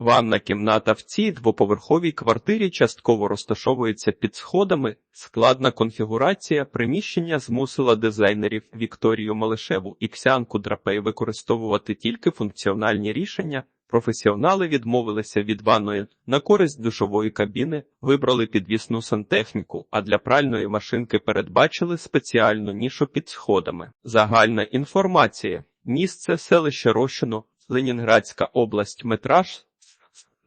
Ванна кімната в цій двоповерховій квартирі частково розташовується під сходами. Складна конфігурація приміщення змусила дизайнерів Вікторію Малишеву і Ксянку Драпей використовувати тільки функціональні рішення. Професіонали відмовилися від ванної на користь душової кабіни, вибрали підвісну сантехніку, а для пральної машинки передбачили спеціальну нішу під сходами. Загальна інформація. Місце селище Рощино, Ленінградська область, метраж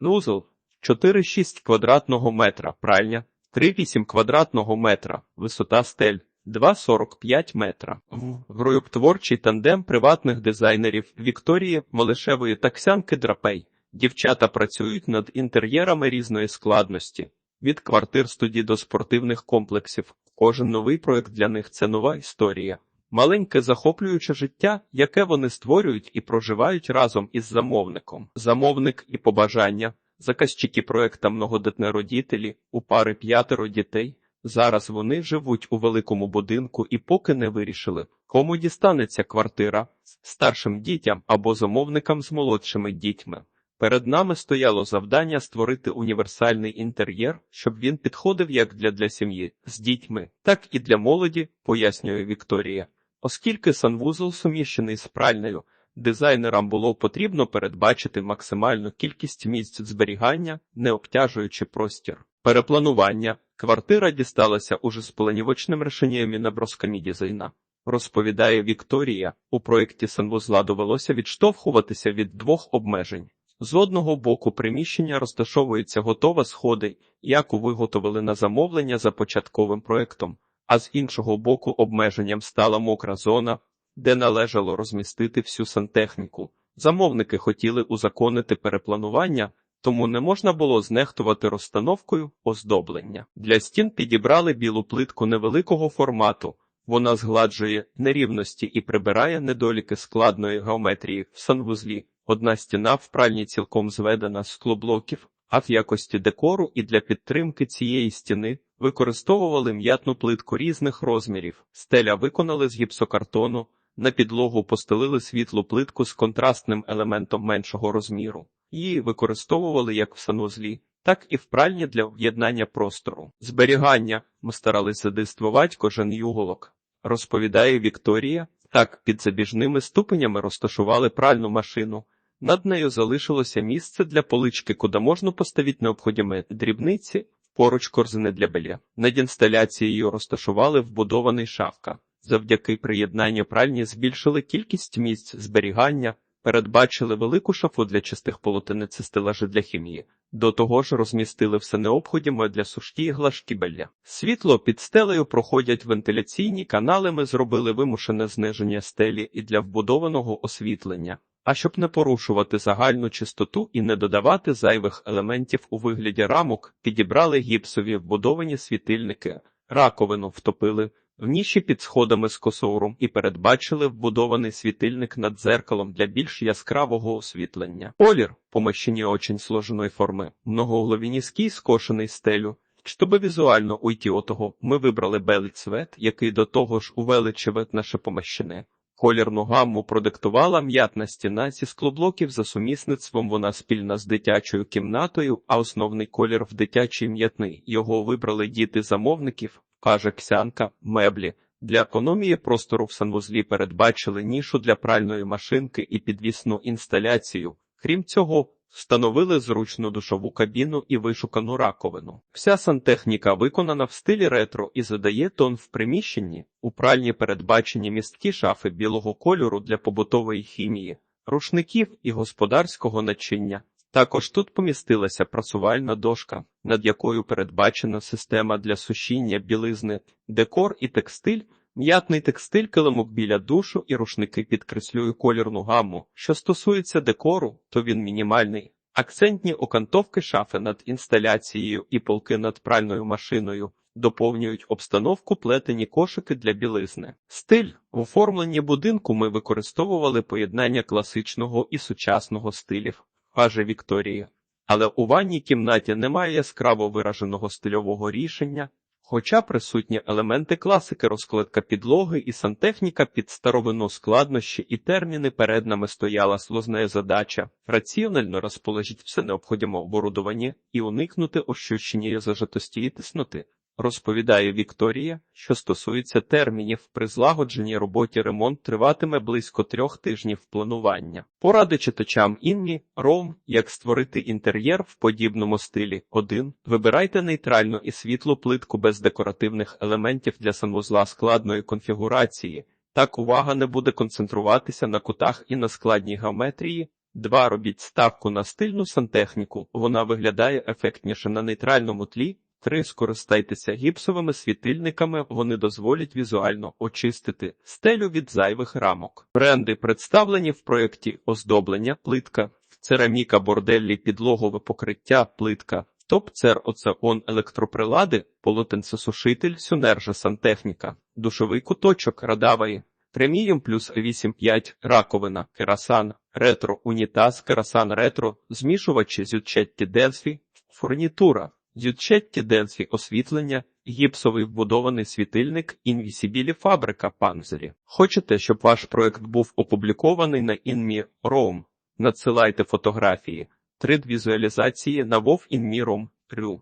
Нузол 4,6 квадратного метра, пральня 3,8 квадратного метра, висота стель 2,45 метра. Груп творчий тандем приватних дизайнерів Вікторії Малишевої та Ксянки Драпей. Дівчата працюють над інтер'єрами різної складності. Від квартир студій до спортивних комплексів. Кожен новий проект для них це нова історія. Маленьке захоплююче життя, яке вони створюють і проживають разом із замовником. Замовник і побажання. Заказчики проекта многодетне родителі, у пари п'ятеро дітей. Зараз вони живуть у великому будинку і поки не вирішили, кому дістанеться квартира старшим дітям або замовникам з молодшими дітьми. Перед нами стояло завдання створити універсальний інтер'єр, щоб він підходив як для, для сім'ї з дітьми, так і для молоді, пояснює Вікторія. Оскільки санвузол суміщений з пральнею, дизайнерам було потрібно передбачити максимальну кількість місць зберігання, не обтяжуючи простір. Перепланування квартира дісталася уже з планівочним рішенням набросками дизайна. Розповідає Вікторія, у проєкті санвузла довелося відштовхуватися від двох обмежень. З одного боку приміщення розташовується готова сходи, яку виготовили на замовлення за початковим проектом, а з іншого боку обмеженням стала мокра зона, де належало розмістити всю сантехніку. Замовники хотіли узаконити перепланування, тому не можна було знехтувати розстановкою оздоблення. Для стін підібрали білу плитку невеликого формату. Вона згладжує нерівності і прибирає недоліки складної геометрії в санвузлі. Одна стіна в пральні цілком зведена з склоблоків, а в якості декору і для підтримки цієї стіни використовували м'ятну плитку різних розмірів. Стеля виконали з гіпсокартону, на підлогу постелили світлу плитку з контрастним елементом меншого розміру. Її використовували як в санузлі, так і в пральні для в'єднання простору. Зберігання ми старалися диствувати кожен юголок. Розповідає Вікторія. Так, під забіжними ступенями розташували пральну машину. Над нею залишилося місце для полички, куди можна поставити необхідні дрібниці, поруч корзини для беля. Над інсталяцією розташували вбудований шафка. Завдяки приєднанню пральні збільшили кількість місць зберігання, передбачили велику шафу для чистих полотенець і стелажі для хімії. До того ж розмістили все необхідне для сушки і глажки белля. Світло під стелею проходять вентиляційні канали. Ми зробили вимушене зниження стелі і для вбудованого освітлення. А щоб не порушувати загальну чистоту і не додавати зайвих елементів у вигляді рамок, підібрали гіпсові вбудовані світильники, раковину втопили в ніші під сходами з косоуром і передбачили вбудований світильник над дзеркалом для більш яскравого освітлення. Колір помещення очень сложеної форми, многоуглові низький скошений стелю. Щоб візуально уйти отого, ми вибрали белий цвет, який до того ж увеличивет наше помещене. Колірну гамму продиктувала м'ятна стіна зі склоблоків за сумісництвом вона спільна з дитячою кімнатою, а основний колір в дитячій м'ятний. Його вибрали діти замовників, каже Ксянка, меблі. Для економії простору в санвузлі передбачили нішу для пральної машинки і підвісну інсталяцію. Крім цього, встановили зручну душову кабіну і вишукану раковину. Вся сантехніка виконана в стилі ретро і задає тон в приміщенні. У пральні передбачені місткі шафи білого кольору для побутової хімії, рушників і господарського начиння. Також тут помістилася прасувальна дошка, над якою передбачена система для сушіння білизни, декор і текстиль. М'ятний текстиль килимок біля душу і рушники підкреслює колірну гамму. Що стосується декору, то він мінімальний. Акцентні окантовки шафи над інсталяцією і полки над пральною машиною доповнюють обстановку плетені кошики для білизни. Стиль в оформленні будинку ми використовували поєднання класичного і сучасного стилів, каже Вікторія. Але у ванній кімнаті немає яскраво вираженого стильового рішення. Хоча присутні елементи класики, розкладка підлоги і сантехніка під старовину складнощі і терміни перед нами стояла сложна задача раціонально розположити все необхідне оборудовання і уникнути ощущення зажатості і тисноти. Розповідає Вікторія, що стосується термінів при злагодженій роботі ремонт триватиме близько трьох тижнів планування. Поради читачам Інні, Ром, як створити інтер'єр в подібному стилі. 1. Вибирайте нейтральну і світлу плитку без декоративних елементів для санвузла складної конфігурації. Так увага не буде концентруватися на кутах і на складній геометрії. 2. Робіть ставку на стильну сантехніку. Вона виглядає ефектніше на нейтральному тлі. 3. Скористайтеся гіпсовими світильниками, вони дозволять візуально очистити стелю від зайвих рамок. Бренди представлені в проєкті оздоблення, плитка, цераміка, борделлі, підлогове покриття, плитка, топ-цер, оцеон, електроприлади, полотенцесушитель, сюнержа, сантехніка, душовий куточок, радаваї, преміум плюс 8.5, раковина, керасан, ретро, унітаз, керасан, ретро, змішувачі, зючетті, денсфі, фурнітура. Дючетті Денсі освітлення, гіпсовий вбудований світильник, інвісібілі фабрика панзері. Хочете, щоб ваш проект був опублікований на InMi.rom? Надсилайте фотографії, 3D візуалізації на WoW InMe.rom.